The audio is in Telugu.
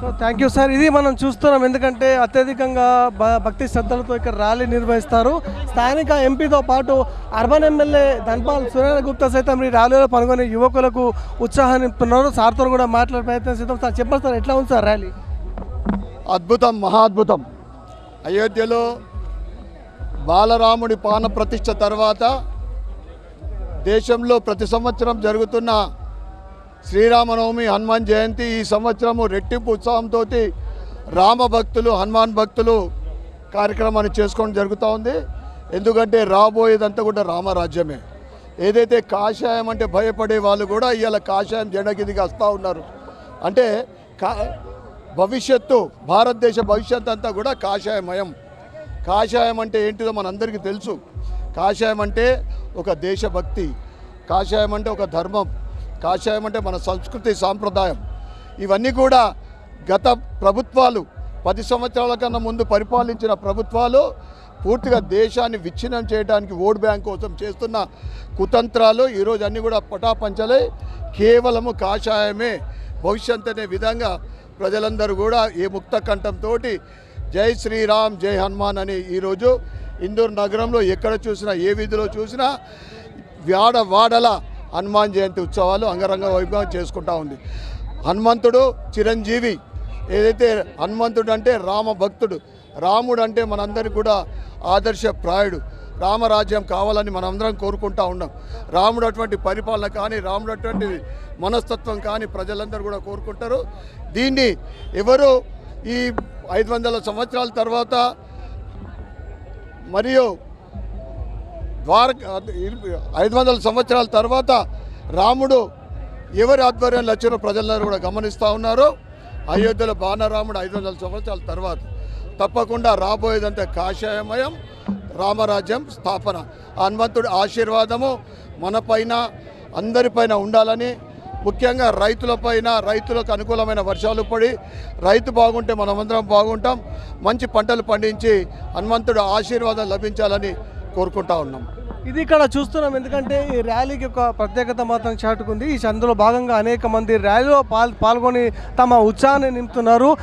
సో థ్యాంక్ యూ సార్ ఇది మనం చూస్తున్నాం. ఎందుకంటే అత్యధికంగా భ- భక్తి శ్రద్ధలతో ఇక్కడ ర్యాలీ నిర్వహిస్తారు. స్థానిక ఎంపీతో పాటు అర్బన్ ఎమ్మెల్యే ధన్పాల్ సురేంద్ర గుప్తా సైతం ఈ ర్యాలీలో పాల్గొనే యువకులకు ఉత్సాహాన్ని ఇస్తున్నారు. సార్తో కూడా మాట్లాడే ప్రయత్నం చేద్దాం. సార్ చెప్పండి సార్ ఎట్లా ఉంది సార్ ర్యాలీ? అద్భుతం మహాద్భుతం అయోధ్యలో బాలరాముడి పాన ప్రతిష్ట తర్వాత దేశంలో ప్రతి సంవత్సరం జరుగుతున్న శ్రీరామనవమి హనుమాన్ జయంతి ఈ సంవత్సరము రెట్టింపు ఉత్సాహంతో రామ భక్తులు హనుమాన్ భక్తులు కార్యక్రమాన్ని చేసుకోవడం జరుగుతూ ఉంది. ఎందుకంటే రాబోయేదంతా కూడా రామరాజ్యమే. ఏదైతే కాషాయం అంటే భయపడే వాళ్ళు కూడా ఇవాళ కాషాయం జెండా వస్తూ ఉన్నారు. అంటే కా భవిష్యత్తు భారతదేశ భవిష్యత్తు అంతా కూడా కాషాయమయం. కాషాయం అంటే ఏంటిదో మనందరికీ తెలుసు. కాషాయం అంటే ఒక దేశభక్తి. కాషాయం అంటే ఒక ధర్మం. కాషాయం అంటే మన సంస్కృతి సాంప్రదాయం. ఇవన్నీ కూడా గత ప్రభుత్వాలు పది సంవత్సరాల కన్నా ముందు పరిపాలించిన ప్రభుత్వాలు పూర్తిగా దేశాన్ని విచ్ఛిన్నం చేయడానికి ఓట్ బ్యాంక్ కోసం చేస్తున్న కుతంత్రాలు ఈరోజు అన్నీ కూడా పటాపంచలే. కేవలము కాషాయమే. భవిష్యత్ అనే విధంగా ప్రజలందరూ కూడా ఏ ముక్త కంఠంతో జై శ్రీరామ్ జై హనుమాన్ అని ఈరోజు ఇందూరు నగరంలో ఎక్కడ చూసినా ఏ వీధిలో చూసినా వాడ వాడల హనుమాన్ జయంతి ఉత్సవాలు అంగరంగ వైభవం చేసుకుంటా ఉంది. హనుమంతుడు చిరంజీవి ఏదైతే హనుమంతుడు అంటే రామ భక్తుడు రాముడు అంటే మనందరికీ కూడా ఆదర్శప్రాయుడు రామరాజ్యం కావాలని మనందరం కోరుకుంటా ఉన్నాం. రాముడు అటువంటి పరిపాలన కానీ రాముడు అటువంటి మనస్తత్వం కానీ ప్రజలందరూ కూడా కోరుకుంటారు. దీన్ని ఎవరు ఈ ఐదు వందల సంవత్సరాల తర్వాత మరియు ద్వారక ఐదు వందల సంవత్సరాల తర్వాత రాముడు ఎవరి ఆధ్వర్యంలో వచ్చినో ప్రజలందరూ కూడా గమనిస్తూ ఉన్నారు. అయోధ్యలో బాణరాముడు ఐదు వందల సంవత్సరాల తర్వాత తప్పకుండా రాబోయేదంతా కాషాయమయం రామరాజ్యం స్థాపన. ఆ హనుమంతుడి ఆశీర్వాదము మనపైన అందరిపైన ఉండాలని ముఖ్యంగా రైతులపైన రైతులకు అనుకూలమైన వర్షాలు పడి రైతు బాగుంటే మనమందరం బాగుంటాం మంచి పంటలు పండించి హనుమంతుడు ఆశీర్వాదం లభించాలని కోరుకుంటా ఉన్నాం. ఇది ఇక్కడ చూస్తున్నాం. ఎందుకంటే ఈ ర్యాలీకి ఒక ప్రత్యేకత మాత్రం చాటుకుంది. ఈ అందులో భాగంగా అనేక మంది ర్యాలీలో పాల్ పాల్గొని తమ ఉత్సాహాన్ని నింపుతున్నారు.